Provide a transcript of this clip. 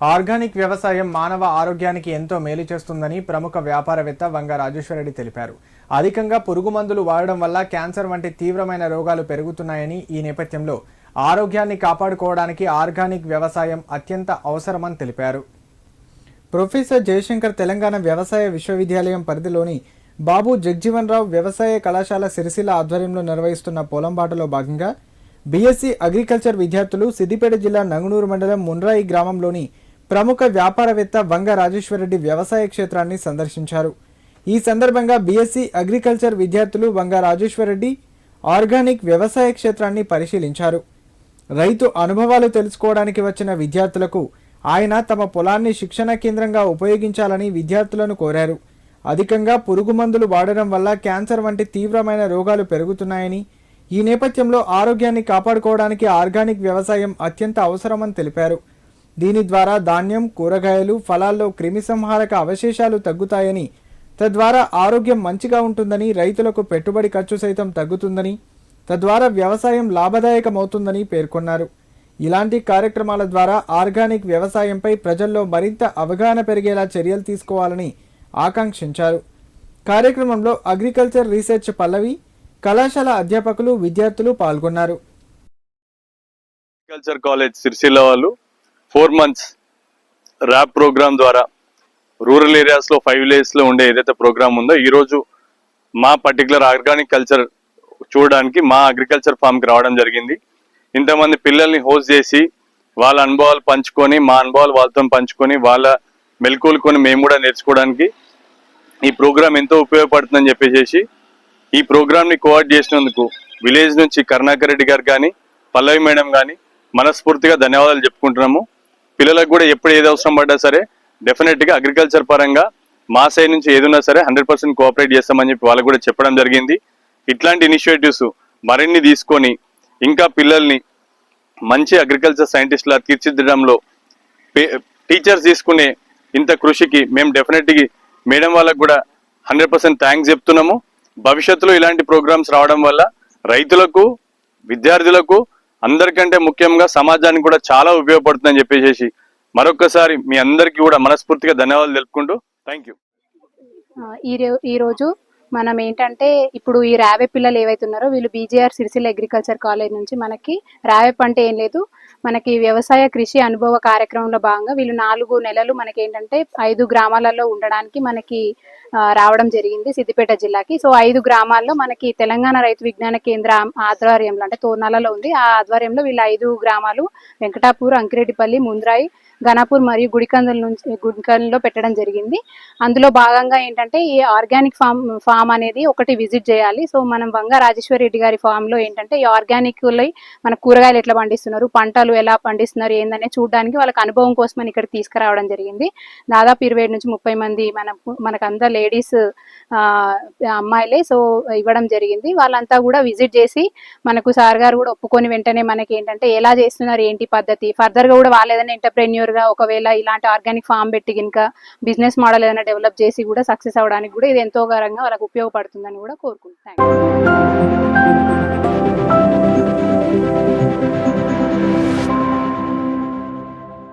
Organic వ్యవసాయం మానవ ఆరోగ్యానికి ఎంతో మేలు చేస్తుందని ప్రముఖ వ్యాపారవేత్త వంగ రాజేశ్వరరెడ్డి తెలిపారు. అధికంగా పురుగు మందులు వాడడం వల్ల క్యాన్సర్ వంటి తీవ్రమైన రోగాలు పెరుగుతున్నాయని ఈ నేపథ్యంలో ఆరోగ్యాన్ని కాపాడుకోవడానికి ఆర్గానిక్ వ్యవసాయం అత్యంత అవసరమని తెలిపారు. ప్రొఫెసర్ జయశంకర్ తెలంగాణ వ్యవసాయ విశ్వవిద్యాలయం పరిధిలోని బాబు జగ్జీవన్ రావు వ్యవసాయ కళాశాల సిరిసిల్ల ఆధ్వర్యంలో నిర్వహిస్తున్న పొలంబాటలో భాగంగా బీఎస్సీ అగ్రికల్చర్ విద్యార్థులు సిద్దిపేట జిల్లా నంగునూరు మండలం మున్రాయి గ్రామంలోని ప్రముఖ వ్యాపారవేత్త వంగ రాజేశ్వరరెడ్డి వ్యవసాయ క్షేత్రాన్ని సందర్శించారు. ఈ సందర్భంగా బీఎస్సీ అగ్రికల్చర్ విద్యార్థులు వంగ రాజేశ్వరరెడ్డి ఆర్గానిక్ వ్యవసాయ క్షేత్రాన్ని పరిశీలించారు. రైతు అనుభవాలు తెలుసుకోవడానికి వచ్చిన విద్యార్థులకు ఆయన తమ పొలాన్ని శిక్షణ కేంద్రంగా ఉపయోగించాలని విద్యార్థులను కోరారు. అధికంగా పురుగు మందులు వాడడం వల్ల క్యాన్సర్ వంటి తీవ్రమైన రోగాలు పెరుగుతున్నాయని ఈ నేపథ్యంలో ఆరోగ్యాన్ని కాపాడుకోవడానికి ఆర్గానిక్ వ్యవసాయం అత్యంత అవసరమని తెలిపారు. దీని ద్వారా ధాన్యం కూరగాయలు ఫలాల్లో క్రిమిసంహారక అవశేషాలు తగ్గుతాయని తద్వారా ఆరోగ్యం మంచిగా ఉంటుందని రైతులకు పెట్టుబడి ఖర్చు సైతం తగ్గుతుందని తద్వారా వ్యవసాయం లాభదాయకమవుతుందని పేర్కొన్నారు. ఇలాంటి కార్యక్రమాల ద్వారా ఆర్గానిక్ వ్యవసాయంపై ప్రజల్లో మరింత అవగాహన పెరిగేలా చర్యలు తీసుకోవాలని ఆకాంక్షించారు. కార్యక్రమంలో అగ్రికల్చర్ రీసెర్చ్ పల్లవి కళాశాల అధ్యాపకులు విద్యార్థులు పాల్గొన్నారు. అగ్రికల్చర్ కాలేజ్ సిరిసిల్ల వాళ్ళు ఫోర్ మంత్స్ ర్యాప్ ప్రోగ్రామ్ ద్వారా రూరల్ ఏరియాస్లో ఫైవ్ విలేజ్లో ఉండే ఏదైతే ప్రోగ్రామ్ ఉందో ఈరోజు మా పర్టికులర్ ఆర్గానిక్ కల్చర్ చూడడానికి మా అగ్రికల్చర్ ఫామ్కి రావడం జరిగింది. ఇంతమంది పిల్లల్ని హోస్ట్ చేసి వాళ్ళ అనుభవాలు పంచుకొని మా అనుభవాలు వాళ్ళతో పంచుకొని వాళ్ళ మెలకువలుకొని మేము కూడా నేర్చుకోవడానికి ఈ ప్రోగ్రామ్ ఎంతో ఉపయోగపడుతుందని చెప్పేసి ఈ ప్రోగ్రామ్ని కోఆర్డ్ చేసినందుకు విలేజ్ నుంచి కరుణాకర్ రెడ్డి గారు కానీ పల్లవి మేడం కానీ మనస్ఫూర్తిగా ధన్యవాదాలు చెప్పుకుంటున్నాము. పిల్లలకు కూడా ఎప్పుడు ఏది అవసరం పడ్డా సరే డెఫినెట్గా అగ్రికల్చర్ పరంగా మా సైడ్ నుంచి ఏదున్నా సరే హండ్రెడ్ పర్సెంట్ కోఆపరేట్ చేస్తామని చెప్పి వాళ్ళకు కూడా చెప్పడం జరిగింది. ఇట్లాంటి ఇనిషియేటివ్స్ మరిన్ని తీసుకొని ఇంకా పిల్లల్ని మంచి అగ్రికల్చర్ సైంటిస్ట్లా తీర్చిదిద్దడంలో టీచర్స్ తీసుకునే ఇంత కృషికి మేము డెఫినెట్గా మేడం వాళ్ళకు కూడా హండ్రెడ్ పర్సెంట్ థ్యాంక్స్ చెప్తున్నాము. భవిష్యత్తులో ఇలాంటి ప్రోగ్రామ్స్ రావడం వల్ల రైతులకు విద్యార్థులకు అందరికంటే ముఖ్యంగా సమాజానికి కూడా చాలా ఉపయోగపడుతుందని చెప్పేసి మరొకసారి మీ అందరికీ కూడా మనస్ఫూర్తిగా ధన్యవాదాలు తెలుపుకుంటూ థ్యాంక్ యూ ఈరోజు ఈ రోజు మనం ఏంటంటే ఇప్పుడు ఈ రావే పిల్లలు ఏవైతే ఉన్నారో వీళ్ళు బీజేఆర్ సిరిసిల్ల అగ్రికల్చర్ కాలేజ్ నుంచి మనకి రావే పంట ఏం లేదు. మనకి వ్యవసాయ కృషి అనుభవ కార్యక్రమంలో భాగంగా వీళ్ళు నాలుగు నెలలు మనకి ఏంటంటే ఐదు గ్రామాలలో ఉండడానికి మనకి రావడం జరిగింది సిద్దిపేట జిల్లాకి. సో ఐదు గ్రామాల్లో మనకి తెలంగాణ రైతు విజ్ఞాన కేంద్ర ఆధ్వర్యంలో అంటే తోర్నాలలో ఉంది. ఆ ఆధ్వర్యంలో వీళ్ళ ఐదు గ్రామాలు వెంకటాపూర్ అంకిరెడ్డిపల్లి ముంద్రాయి ఘనాపూర్ మరియు గుడికందుల నుంచి గుడికందులో పెట్టడం జరిగింది. అందులో భాగంగా ఏంటంటే ఈ ఆర్గానిక్ ఫామ్ ఫామ్ అనేది ఒకటి విజిట్ చేయాలి. సో మనం వంగ రాజేశ్వర రెడ్డి గారి ఫామ్లో ఏంటంటే ఈ ఆర్గానిక్ మన కూరగాయలు ఎట్లా పండిస్తున్నారు పంటలు ఎలా పండిస్తున్నారు ఏందనే చూడడానికి వాళ్ళకి అనుభవం కోసం మనం ఇక్కడ తీసుకురావడం జరిగింది. దాదాపు ఇరవై నుంచి ముప్పై మంది మన మనకంతా లేడీస్ అమ్మాయిలే సో ఇవ్వడం జరిగింది. వాళ్ళంతా కూడా విజిట్ చేసి మనకు సార్ గారు కూడా ఒప్పుకొని వెంటనే మనకి ఏంటంటే ఎలా చేస్తున్నారు ఏంటి పద్ధతి? ఫర్దర్గా కూడా వాళ్ళు ఏదైనా ఎంటర్ప్రెన్యూర్ గా ఒకవేళ ఇలాంటి ఆర్గానిక్ ఫామ్ పెట్టి కనుక బిజినెస్ మోడల్ ఏదైనా డెవలప్ చేసి కూడా సక్సెస్ అవడానికి కూడా ఇది ఎంతో గరంగా వాళ్ళకి ఉపయోగపడుతుందని కూడా కోరుకుంటాను